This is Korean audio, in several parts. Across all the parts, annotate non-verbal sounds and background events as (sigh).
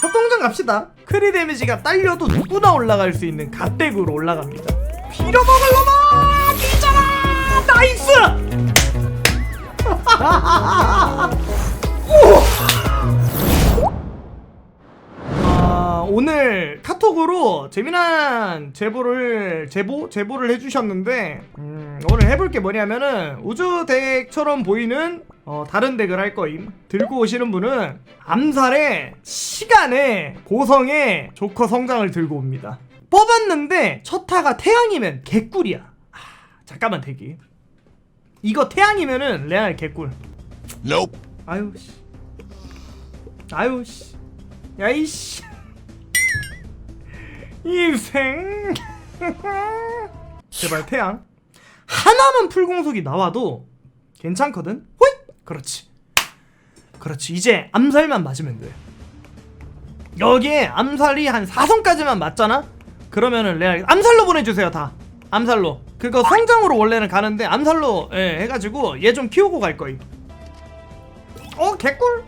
협동전 갑시다. 크리 데미지가 딸려도 누구나 올라갈 수 있는 갓덱으로 올라갑니다. 빌어먹을 놈아! 뛰잖아 나이스! (laughs) 아, 오늘 카톡으로 재미난 제보를 제보? 제보를 해주셨는데 음, 오늘 해볼 게 뭐냐면은 우주 덱처럼 보이는 어, 다른 덱을 할 거임. 들고 오시는 분은 암살에 시간에 고성에 조커 성장을 들고 옵니다. 뽑았는데 첫 타가 태양이면 개꿀이야. 아, 잠깐만 대기. 이거 태양이면은 레알 개꿀. Nope. 아유 씨. 아유 씨. 야이 씨. 인생. (laughs) (laughs) 제발 태양. 하나만 풀공속이 나와도 괜찮거든. 그렇지. 그렇지. 이제 암살만 맞으면 돼. 여기에 암살이 한 4성까지만 맞잖아? 그러면은 레알 암살로 보내주세요 다 암살로 그거 성장으로 원래는 가는데 암살로 예, 해가지고 얘 좀 키우고 갈 거임 어 개꿀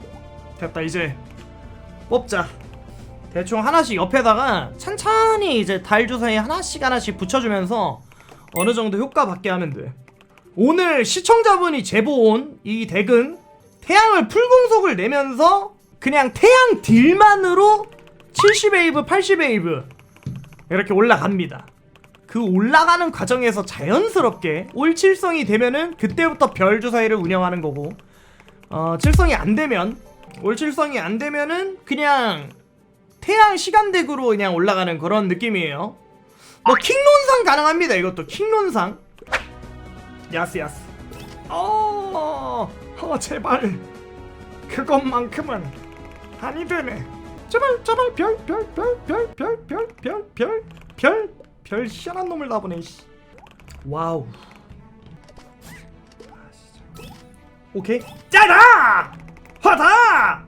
됐다 이제 뽑자 대충 하나씩 옆에다가 천천히 이제 달 주사위 하나씩 하나씩 붙여주면서 어느 정도 효과 받게 하면 돼 오늘 시청자분이 제보 온 이 덱은 태양을 풀공속을 내면서 그냥 태양 딜만으로 70웨이브 80웨이브 이렇게 올라갑니다 그 올라가는 과정에서 자연스럽게 올칠성이 되면은 그때부터 별 주사위를 운영하는 거고 어, 칠성이 안 되면 올 칠성이 안 되면은 그냥 태양 시간덱으로 그냥 올라가는 그런 느낌이에요. 뭐 킹론상 가능합니다. 이것도 킹론상. 야스 야스. 어, 어 제발 그것만큼은 아니 되네. 제발 제발 별 별 별 별 별 별 별 별 별별 희한한 놈을 나보네. 씨. 와우. 오케이. 짜라! 화다!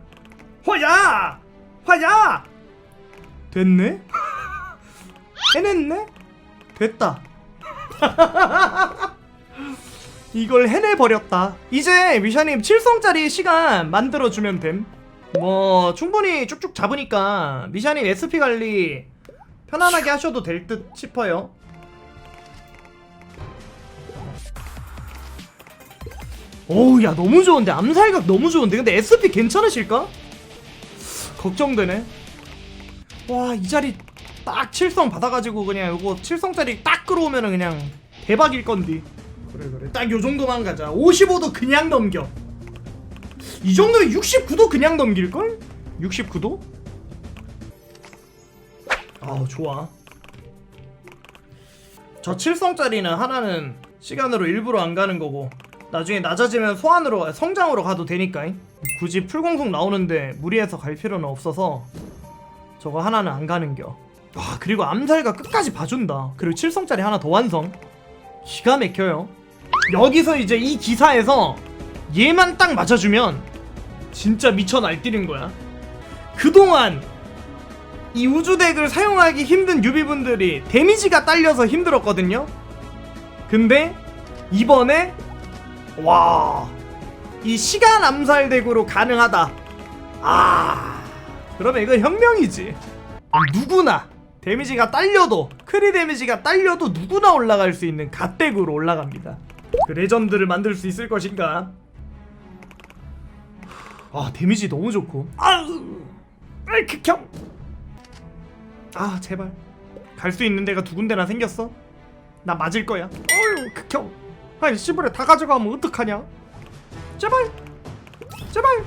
화야! 화야! 됐네? (laughs) 해냈네? 됐다. (laughs) 이걸 해내버렸다. 이제 미샤님 7성짜리 시간 만들어주면 됨. 뭐, 충분히 쭉쭉 잡으니까 미샤님 SP 관리 편안하게 하셔도 될 듯 싶어요. 오우 야 너무 좋은데 암살각 너무 좋은데 근데 SP 괜찮으실까? 걱정되네 와 이 자리 딱 7성 받아가지고 그냥 요거 7성짜리 딱 끌어오면은 그냥 대박일 건디 그래 그래. 딱 요 정도만 가자. 55도 그냥 넘겨. 이 정도면 69도 그냥 넘길걸? 69도? 아우 좋아. 저 7성짜리는 하나는 시간으로 일부러 안 가는 거고 나중에 낮아지면 소환으로 성장으로 가도 되니까 굳이 풀공속 나오는데 무리해서 갈 필요는 없어서 저거 하나는 안 가는겨. 와 그리고 암살가 끝까지 봐준다. 그리고 7성짜리 하나 더 완성. 기가 막혀요 여기서 이제 이 기사에서 얘만 딱 맞춰주면 진짜 미쳐 날뛰는 거야 그동안 이 우주덱을 사용하기 힘든 유비분들이 데미지가 딸려서 힘들었거든요 근데 이번에 와, 이 시간 암살 덱으로 가능하다. 아, 그러면 이거 혁명이지. 누구나 데미지가 딸려도 크리 데미지가 딸려도 누구나 올라갈 수 있는 갓덱으로 올라갑니다. 그 레전드를 만들 수 있을 것인가? 아, 데미지 너무 좋고. 아우, 아이 극혐. 아, 제발 갈 수 있는 데가 두 군데나 생겼어. 나 맞을 거야. 어휴, 극혐. 아이 씨부레 다 가져가면 어떡하냐? 제발, 제발.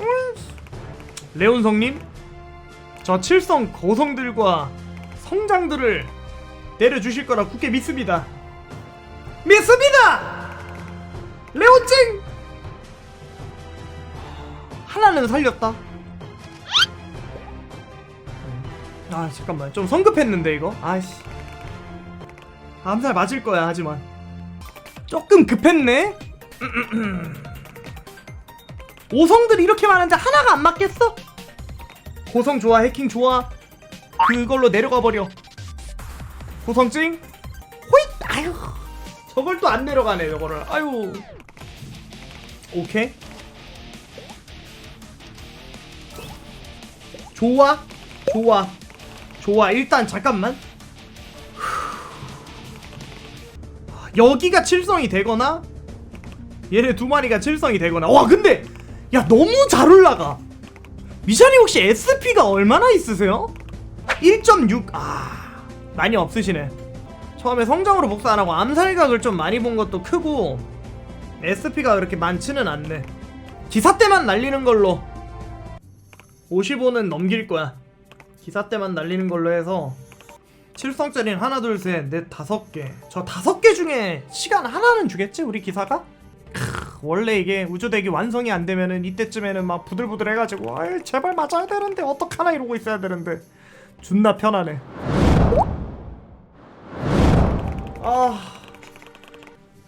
음. 레온성님, 저 칠성 거성들과 성장들을 내려주실 거라 굳게 믿습니다. 믿습니다. 레온찡 하나는 살렸다. 아 잠깐만 좀 성급했는데 이거 아이씨 암살 맞을 거야 하지만 조금 급했네. (clears throat) 오성들이 이렇게 많은데 하나가 안 맞겠어? 고성 좋아, 해킹 좋아. 그걸로 내려가 버려. 고성증? 저걸 또 안 내려가네, 저거를. 아유. 오케이. 좋아? 좋아. 좋아. 일단 잠깐만. 여기가 칠성이 되거나? 얘네 두 마리가 칠성이 되거나? 와 근데! 야 너무 잘 올라가. 미샤님 혹시 SP가 얼마나 있으세요? 1.6 아 많이 없으시네 처음에 성장으로 복사 안 하고 암살각을 좀 많이 본 것도 크고 SP가 그렇게 많지는 않네. 기사 때만 날리는 걸로 55는 넘길 거야. 기사 때만 날리는 걸로 해서 7성짜리는 하나 둘셋넷 다섯 개저 다섯 개 중에 시간 하나는 주겠지 우리 기사가? 크, 원래 이게 우주대기 완성이 안 되면은 이때쯤에는 막 부들부들 해가지고 아이 제발 맞아야 되는데 어떡하나? 이러고 있어야 되는데. 존나 편하네 아,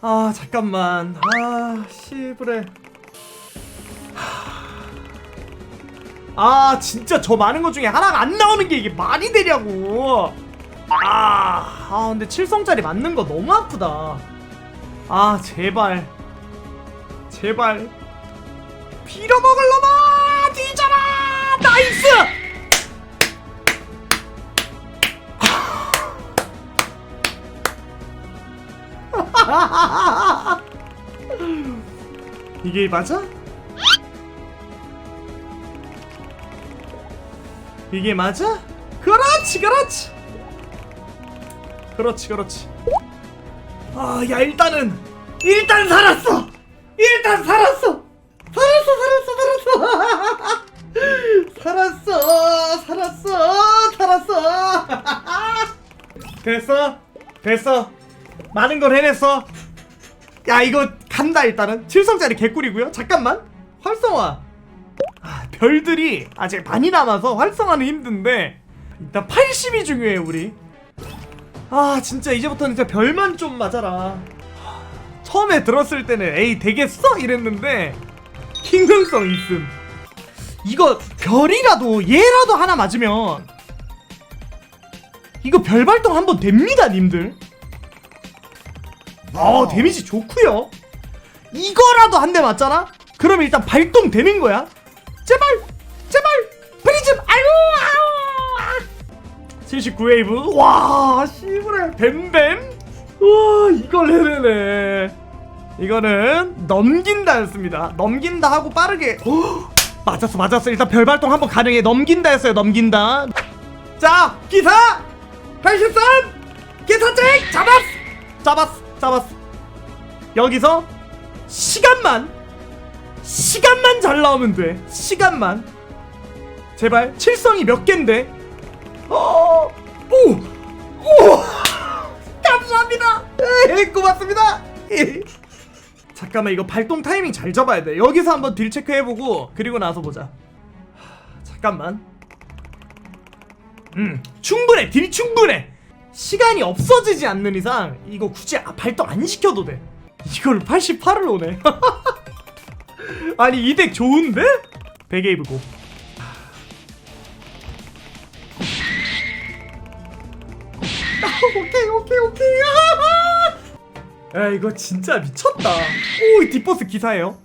아 잠깐만. 아 씨부레. 아 진짜 저 많은 것 중에 하나가 안 나오는 게 이게 말이 되냐고. 아, 아 근데 7성짜리 맞는 거 너무 아프다. 아 제발. 제발. 빌어먹을 놈아 뒤져라! 나이스 (laughs) 이게 맞아? 이게 맞아? 그렇지 그렇지. 그렇지 그렇지. 아 야 일단은 일단 살았어! 일단 살았어! 살았어 살았어 살았어! (laughs) 살았어 살았어 (laughs) 됐어? 됐어? 많은 걸 해냈어 야 이거 간다 일단은. 7성짜리 개꿀이고요. 잠깐만. 활성화. 아, 별들이 아직 많이 남아서 활성화는 힘든데. 일단 80이 중요해 우리. 아 진짜 이제부터는 진짜 별만 좀 맞아라. 처음에 들었을 때는 에이 되겠어? 이랬는데 킹능성 있음. 이거 별이라도 얘라도 하나 맞으면 이거 별 발동 한번 됩니다 님들 어. 데미지 좋구요. 이거라도 한 대 맞잖아? 그럼 일단 발동되는 거야. 제발 제발 프리즘 아유 아유 79웨이브. 와 씨부레. 뱀뱀. 와 이걸 해내네. 이거는 넘긴다였습니다. 넘긴다 하고 빠르게. 헉, 맞았어 맞았어. 일단 별 발동 한번 가능해. 넘긴다 했어요 넘긴다. 자 기사! 83 기사증 잡았어 잡았어 잡았어. 여기서 시간만 시간만 잘 나오면 돼. 시간만. 제발 칠성이 몇 갠데? 어, 오! 오! (laughs) 감사합니다. 에이, 고맙습니다. 에이. (laughs) 잠깐만 이거 발동 타이밍 잘 잡아야 돼. 여기서 한번 딜 체크해보고 그리고 나서 보자. 하, 잠깐만. 음 충분해. 딜 충분해 시간이 없어지지 않는 이상 이거 굳이 아, 발동 안 시켜도 돼. 이걸 88을 오네. (laughs) 아니 이 덱 좋은데? 베게이브고. 오케이 오케이 오케이. (laughs) 야 이거 진짜 미쳤다. 오이 뒷버스 기사예요.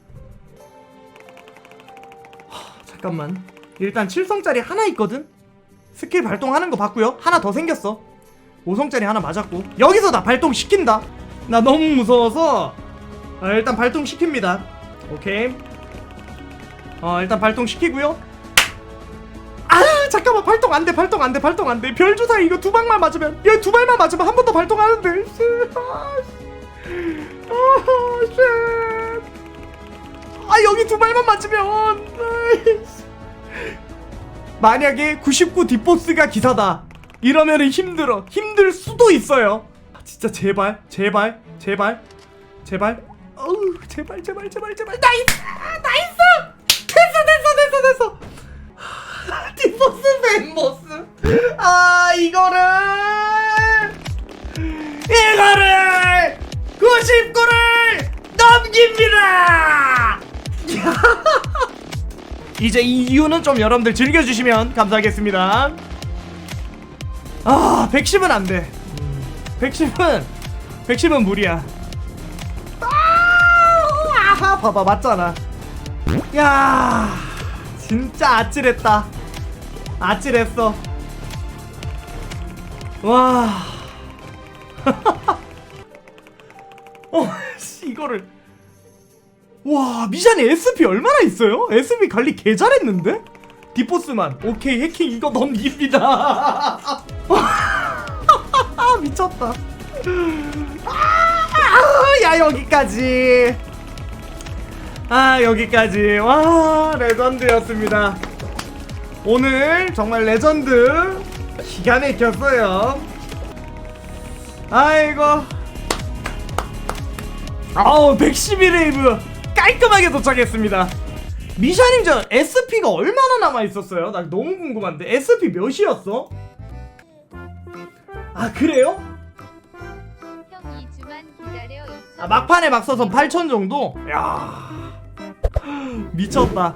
하, 잠깐만. 일단 7성짜리 하나 있거든? 스킬 발동하는 거 봤고요. 하나 더 생겼어 5성짜리 하나 맞았고 여기서 나 발동 시킨다 나 너무 무서워서 아, 일단 발동 시킵니다 오케이 어 일단 발동 시키고요 아 잠깐만 발동 안돼 발동 안돼 발동 안돼 별주사 이거 두 방만 맞으면 이거 두 발만 맞으면 한 번 더 발동하는데 씨. 아, 씨. 아, 쉣. 아 여기 두 발만 맞으면 아이씨. 만약에 99 뒷보스가 기사다 이러면은 힘들어. 힘들 수도 있어요. 아, 진짜 제발 제발 제발 제발. 어우 제발 제발 제발 제발. 나이스 아, 나이스 됐어 됐어 됐어 됐어. 하, 뒷보스 맨보스. 아 이거를. 이거를 99를 넘깁니다! (laughs) 이제 이 이유는 좀 여러분들 즐겨주시면 감사하겠습니다 아 110은 안돼. 110은 110은 무리야. 아하 봐봐 맞잖아. 야 진짜 아찔했다. 아찔했어. 와. (laughs) 어, 씨, 이거를. 와 미션이 SP 얼마나 있어요? SP 관리 개 잘했는데? 디포스만. 오케이 해킹 이거 넘깁니다 (laughs) 아 미쳤다. 아, 야 여기까지. 아 여기까지. 와 레전드였습니다. 오늘 정말 레전드 기가 막혔어요. 아이고. 아우 111웨이브 깔끔하게 도착했습니다. 미샤님 저 SP가 얼마나 남아있었어요? 나 너무 궁금한데 SP 몇이었어? 아 그래요? 형 2주만 기다려 2천 아, 막판에 막 써서 8천 정도? 야 미쳤다